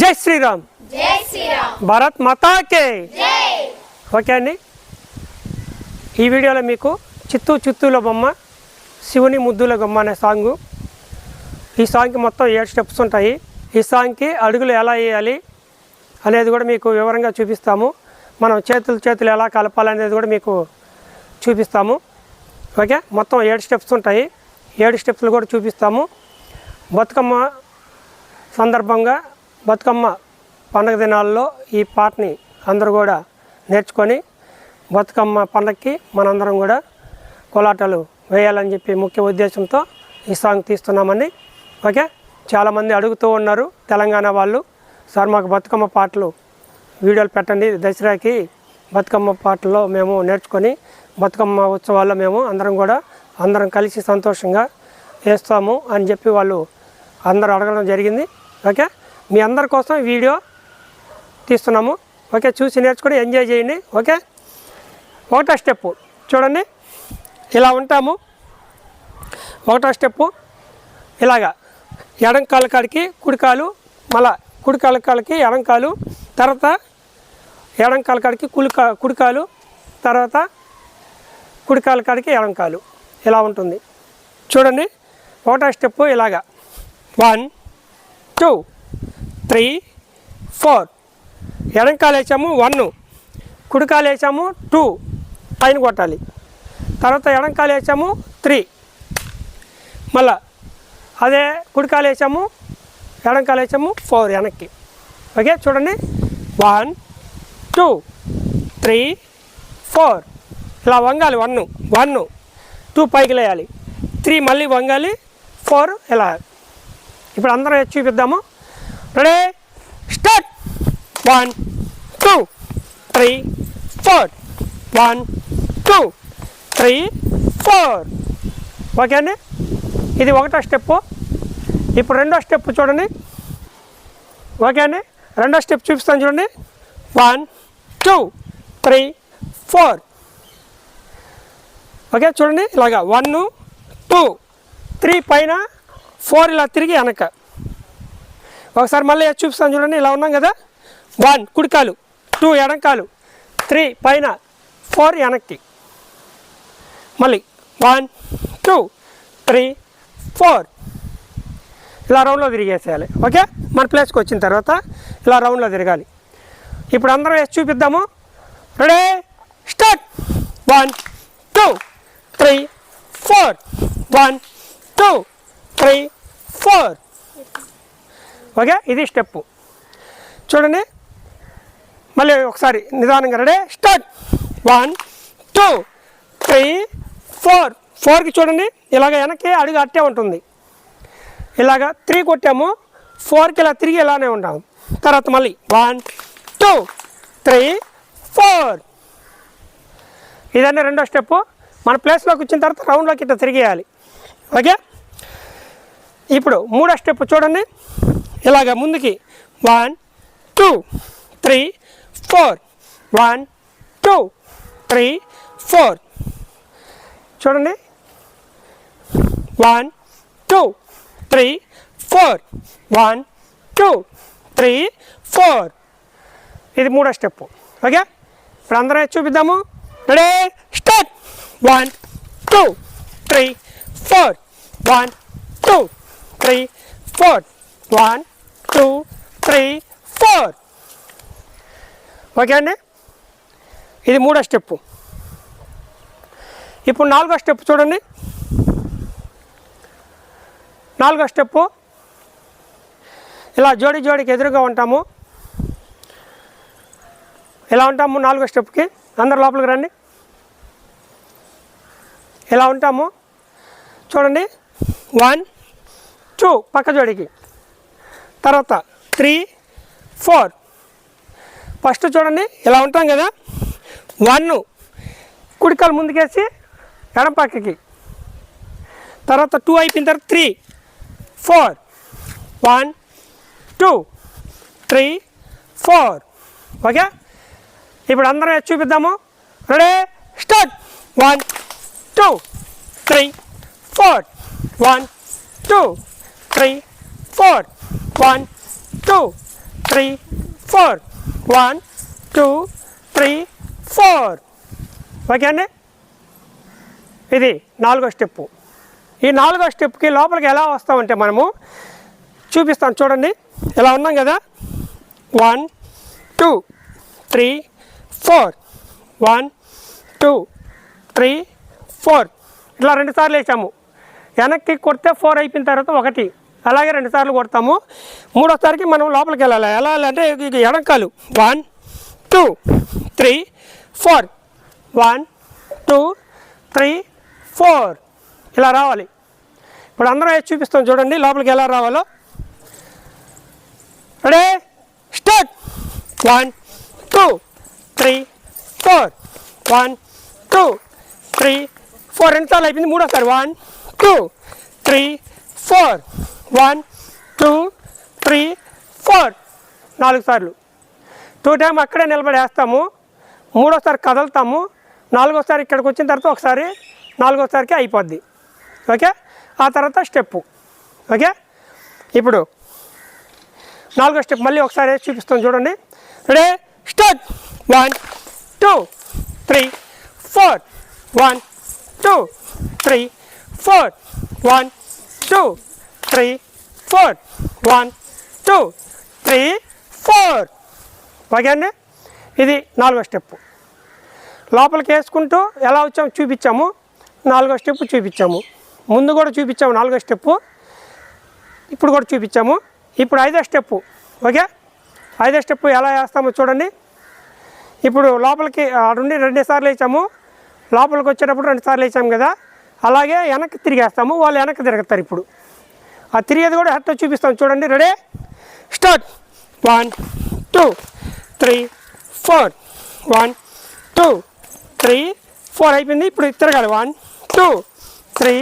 జై శ్రీరామ్. భారత్ మాతాకే. ఓకే అండి. ఈ వీడియోలో మీకు చిత్తూ చిత్తూల బొమ్మ శివుని ముద్దుల బొమ్మ అనే సాంగు. ఈ సాంగ్కి మొత్తం ఏడు స్టెప్స్ ఉంటాయి. ఈ సాంగ్కి అడుగులు ఎలా వేయాలి అనేది కూడా మీకు వివరంగా చూపిస్తాము. మనం చేతులు చేతులు ఎలా కలపాలనేది కూడా మీకు చూపిస్తాము. ఓకే? మొత్తం ఏడు స్టెప్స్ ఉంటాయి. ఏడు స్టెప్స్లు కూడా చూపిస్తాము. బతుకమ్మ సందర్భంగా బతుకమ్మ పండగ దినాల్లో ఈ పాటని అందరూ కూడా నేర్చుకొని బతుకమ్మ పండగకి మనందరం కూడా కోలాటాలు వేయాలని చెప్పి ముఖ్య ఉద్దేశంతో ఈ సాంగ్ తీస్తున్నామండి. ఓకే? చాలామంది అడుగుతూ ఉన్నారు తెలంగాణ వాళ్ళు సార్ మాకు బతుకమ్మ పాటలు వీడియోలు పెట్టండి. దసరాకి బతుకమ్మ పాటల్లో మేము నేర్చుకొని బతుకమ్మ ఉత్సవాల్లో మేము అందరం కూడా అందరం కలిసి సంతోషంగా వేస్తాము అని చెప్పి వాళ్ళు అందరూ అడగడం జరిగింది. ఓకే? మీ అందరి కోసం వీడియో తీస్తున్నాము. ఓకే చూసి నేర్చుకొని ఎంజాయ్ చేయండి. ఓకే? ఒకటో స్టెప్పు. చూడండి. ఇలా ఉంటాము. ఒకటో స్టెప్పు. ఇలాగా. ఎడం కాలు కాడికి కుడికాలు మళ్ళా కుడికాలు కాడికి ఎడంకాలు ఎడం కాలు తర్వాత ఎడం కాలు కాడికి కులికా కుడికాలు తర్వాత కుడికాలు కాడికి ఎడం కాలు. ఇలా ఉంటుంది. చూడండి. ఒకటో స్టెప్పు ఇలాగా. One two. Three four. ఎడం వేసాము వన్. కుడికాలు వేసాము టూ. పైన కొట్టాలి. తర్వాత ఎడంకాలు వేసాము త్రీ. మళ్ళా అదే కుడికాలు వేసాము ఎడం వేసాము ఫోర్ వెనక్కి. ఓకే చూడండి. One two three four. ఇలా వంగాలి వన్ వన్. టూ పైకి లేయాలి. త్రీ మళ్ళీ వంగాలి ఫోర్ ఇలా. ఇప్పుడు అందరం చూపిద్దాము. Ready start one two three four one two three four okay అండి? ఇది ఒకటో స్టెప్పు ఇప్పుడు రెండో స్టెప్ చూడండి. ఓకే అండి? రెండో స్టెప్ చూపిస్తాను చూడండి. One two three four okay చూడండి. ఇలాగా. వన్ టూ త్రీ పైన ఫోర్ ఇలా తిరిగి వెనక. ఒకసారి మళ్ళీ వేసి చూపిస్తాను చూడండి ఇలా ఉన్నాం కదా. వన్ కుడికాలు. టూ ఎడంకాలు. త్రీ పైన. ఫోర్ వెనక్కి. మళ్ళీ. వన్ టూ త్రీ ఫోర్ ఇలా రౌండ్లో తిరిగేసేయాలి. ఓకే మన ప్లేస్కి వచ్చిన తర్వాత ఇలా రౌండ్లో తిరగాలి. ఇప్పుడు అందరం వేసి చూపిద్దాము. Ready start one two three four one two three four okay? ఇది స్టెప్పు. చూడండి. మళ్ళీ ఒకసారి నిదానంగా ready. Start. One two three four. ఫోర్కి చూడండి. ఇలాగ వెనక్కి అడుగు అట్టే ఉంటుంది. ఇలాగ త్రీ కొట్టాము. ఫోర్కి ఇలా తిరిగి ఇలానే ఉంటాము. తర్వాత మళ్ళీ వన్ టూ త్రీ ఫోర్. ఇదన్నీ రెండో స్టెప్పు. మన ప్లేస్లోకి వచ్చిన తర్వాత రౌండ్లోకి ఇట్లా తిరిగేయాలి. ఓకే? ఇప్పుడు మూడో స్టెప్ చూడండి. ఇలాగ ముందుకి. One two three four one two three four చూడండి. One two three four one two three four ఇది మూడో స్టెప్ ఓకే ఇప్పుడు అందరం చూపిద్దాము? Ready start one two three four one two three four one two three four. Okay అండి? ఇది మూడో step ఇప్పుడు నాలుగో స్టెప్ చూడండి. నాలుగో స్టెప్పు. ఇలా జోడి జోడికి ఎదురుగా ఉంటాము. ఇలా ఉంటాము నాలుగో స్టెప్కి అందరు లోపలికి రండి. ఇలా ఉంటాము? చూడండి. వన్ టూ పక్క జోడికి. తర్వాత త్రీ ఫోర్. ఫస్ట్ చూడండి ఇలా ఉంటాం కదా? వన్ కుడికాలు ముందుకేసి ఎడం పక్కకి. తర్వాత టూ అయిపోయిన తర్వాత three four. One two. Three four. Okay? ఇప్పుడు అందరం చూపిద్దాము? Ready? Start. One two three four. One two three four. One two three four one two three four okay అండి ఇది నాలుగో స్టెప్పు ఈ నాలుగో స్టెప్కి లోపలికి ఎలా వస్తామంటే మనము చూపిస్తాను చూడండి. ఇలా ఉన్నాం కదా? One two three four one two three four ఇట్లా రెండుసార్లు వేసాము. వెనక్కి కొడితే ఫోర్ అయిపోయిన తర్వాత ఒకటి. అలాగే రెండు సార్లు కొడతాము. మూడోసారికి మనం లోపలికి వెళ్ళాలి. ఎలా వెళ్ళాలంటే ఇది ఎడంకాలు one two three four one two three four ఇలా రావాలి. ఇప్పుడు అందరం వేసి చూపిస్తాం చూడండి. లోపలికి ఎలా రావాలో. Ready start one two three four one two three four రెండు సార్లు అయిపోయింది. మూడోసారి. One two three four one two three four. నాలుగు సార్లు. టూ టైం అక్కడే నిలబడి వేస్తాము మూడోసారి కదులుతాము. నాలుగోసారి ఇక్కడికి వచ్చిన తర్వాత ఒకసారి నాలుగోసారికి అయిపోద్ది. ఓకే? ఆ తర్వాత స్టెప్పు. ఓకే? ఇప్పుడు నాలుగో స్టెప్ మళ్ళీ ఒకసారి చూపిస్తాను చూడండి. Ready? Start. One two three four. One two three four. One two. Three four one two three four okay అండి ఇది నాలుగో స్టెప్ లోపలికి వేసుకుంటూ ఎలా వచ్చాము చూపించాము. నాలుగో స్టెప్ చూపించాము. ముందు కూడా చూపించాము నాలుగో స్టెప్పు ఇప్పుడు కూడా చూపించాము. ఇప్పుడు ఐదో స్టెప్పు ఓకే ఐదో స్టెప్పు ఎలా వేస్తామో చూడండి. ఇప్పుడు లోపలికి రెండు రెండేసార్లు వేసాము. లోపలికి వచ్చేటప్పుడు రెండు సార్లు వేసాము కదా. అలాగే వెనక్కి తిరిగేస్తాము. వాళ్ళు వెనక్కి తిరుగుతారు ఇప్పుడు. ఆ తిరిగేది కూడా ఎట్టో చూపిస్తాం. చూడండి ready? Start. One two three four. One two three four అయిపోయింది. ఇప్పుడు తిరగాలి. One two three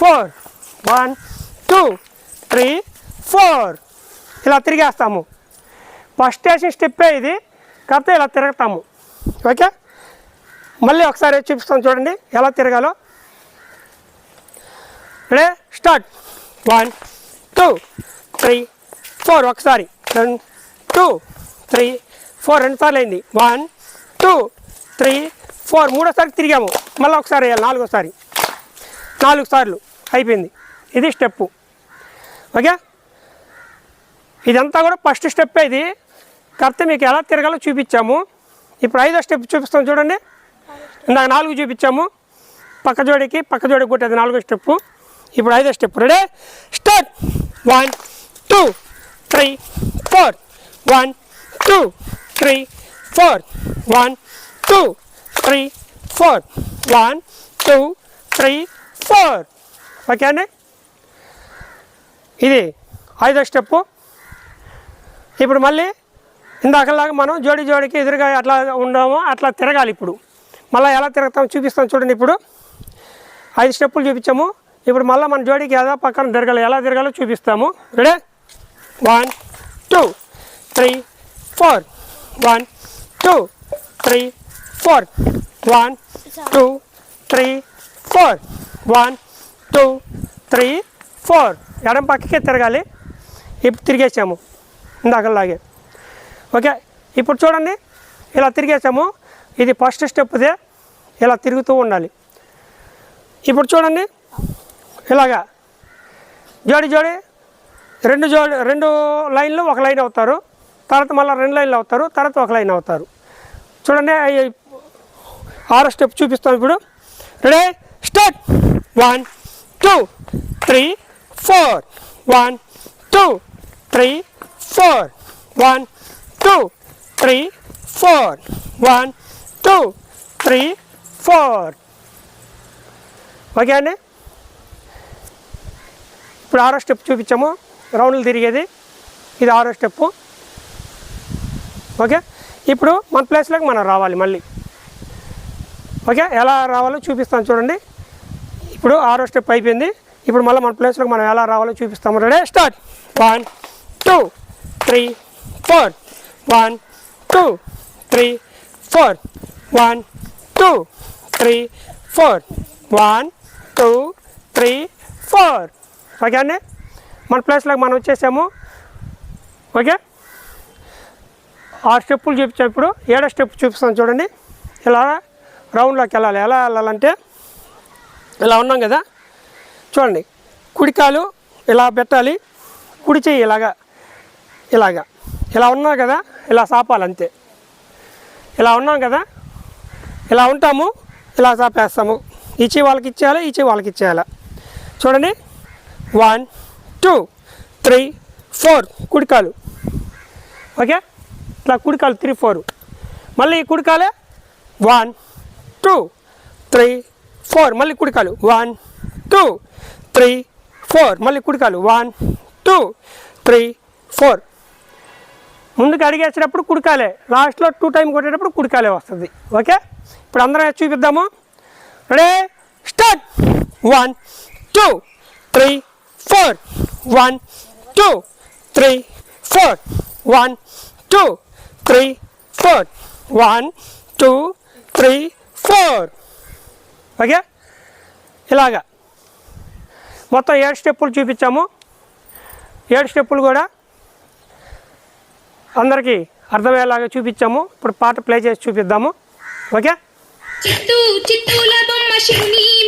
four. One two three four. ఇలా తిరిగేస్తాము. ఫస్ట్ స్టేషన్ స్టెప్పే ఇది. కాకపోతే ఇలా తిరగతాము. ఓకే? మళ్ళీ ఒకసారి చూపిస్తాం. చూడండి ఎలా తిరగాలో. Ready start one two three four ఒకసారి. రెండు టూ త్రీ ఫోర్ రెండు సార్లు అయింది. వన్ టూ త్రీ ఫోర్ మూడోసారి తిరిగాము. మళ్ళీ ఒకసారి వేయాలి. నాలుగోసారి. నాలుగు సార్లు అయిపోయింది. ఇది స్టెప్పు. ఓకే? ఇదంతా కూడా ఫస్ట్ స్టెప్ ఇది. కాకపోతే మీకు ఎలా తిరగాలో చూపించాము. ఇప్పుడు ఐదో స్టెప్ చూపిస్తాం చూడండి. ఇందాక నాలుగు చూపించాము. పక్క జోడికి పక్క జోడికి కొట్టేది నాలుగో స్టెప్పు. ఇప్పుడు ఐదో step ready start one two three four one two three four one two three four one two three four okay అండి ఇది ఐదో స్టెప్పు ఇప్పుడు మళ్ళీ ఇందాకలాగా మనం జోడి జోడికి ఎదురుగా అట్లా ఉండము అట్లా తిరగాలి ఇప్పుడు. మళ్ళీ ఎలా తిరుగుతాం చూపిస్తాం చూడండి ఇప్పుడు. ఐదు స్టెప్పులు చూపించాము. ఇప్పుడు మళ్ళీ మన జోడికి ఎలా పక్కన తిరగాలి. ఎలా తిరగాలో చూపిస్తాము. Ready one two three four one two three four one two three four one two three four ఎడం పక్కకే తిరగాలి. ఇప్పుడు తిరిగేసాము. ఇందాకలాగే. ఓకే? ఇప్పుడు చూడండి. ఇలా తిరిగేసాము. ఇది ఫస్ట్ స్టెప్దే ఇలా తిరుగుతూ ఉండాలి. ఇప్పుడు చూడండి. ఇలాగా. జోడి జోడి. రెండు జోడి రెండు లైన్లు ఒక లైన్ అవుతారు. తర్వాత మళ్ళీ రెండు లైన్లు అవుతారు. తర్వాత ఒక లైన్ అవుతారు. చూడండి ఆరో స్టెప్ చూపిస్తాం ఇప్పుడు. Ready? Start. One two three four. One two three four. One two three four. One two three four. Okay అండి? ఇప్పుడు ఆరో స్టెప్ చూపించాము. రౌండ్లు తిరిగేది. ఇది ఆరో స్టెప్పు. ఓకే? ఇప్పుడు మన ప్లేస్లోకి మనం రావాలి మళ్ళీ. ఓకే? ఎలా రావాలో చూపిస్తాను చూడండి. ఇప్పుడు ఆరో స్టెప్ అయిపోయింది. ఇప్పుడు మళ్ళీ మన ప్లేస్లోకి మనం ఎలా రావాలో చూపిస్తాము. Ready? Start. One two three four. One two three four. One two three four. One two three four. Okay అండి? మన ప్లేస్లోకి మనం వచ్చేసాము. ఓకే? ఆరు స్టెప్పులు చూపించాను ఏడో స్టెప్ చూపిస్తాను చూడండి. ఇలా రౌండ్లోకి వెళ్ళాలి. ఎలా వెళ్ళాలంటే ఇలా ఉన్నాం కదా? చూడండి. కుడికాలు ఇలా పెట్టాలి. కుడి చెయ్యి ఇలాగా. ఇలాగా. ఇలా ఉన్నాం కదా? ఇలా సాపాలి అంతే. ఇలా ఉన్నాం కదా? ఇలా ఉంటాము. ఇలా సాపేస్తాము. ఇచ్చే వాళ్ళకి ఇచ్చేయాలి? ఈ వాళ్ళకి ఇచ్చేయాలి? చూడండి. One two three four. కుడికాలు. ఓకే? ఇట్లా కుడికాలు త్రీ ఫోర్. మళ్ళీ కుడికాలే? One two three four. మళ్ళీ కుడికాలు. One two three four. మళ్ళీ కుడికాలు. One two three four. ముందుకు అడిగేసేటప్పుడు కుడికాలే. లాస్ట్లో టూ టైం కొట్టేటప్పుడు కుడికాలే వస్తుంది. ఓకే? ఇప్పుడు అందరం చూపిద్దాము? Ready? Start! One two three four. One two three four. One two three four. One two three four. Okay? ఇలాగా. మొత్తం ఏడు స్టెప్పులు చూపించాము. ఏడు స్టెప్పులు కూడా అందరికీ అర్థమయ్యేలాగా చూపించాము. ఇప్పుడు పాట ప్లే చేసి చూపిద్దాము. ఓకే? చిత్తూ చిత్తూల బొమ్మ శివుని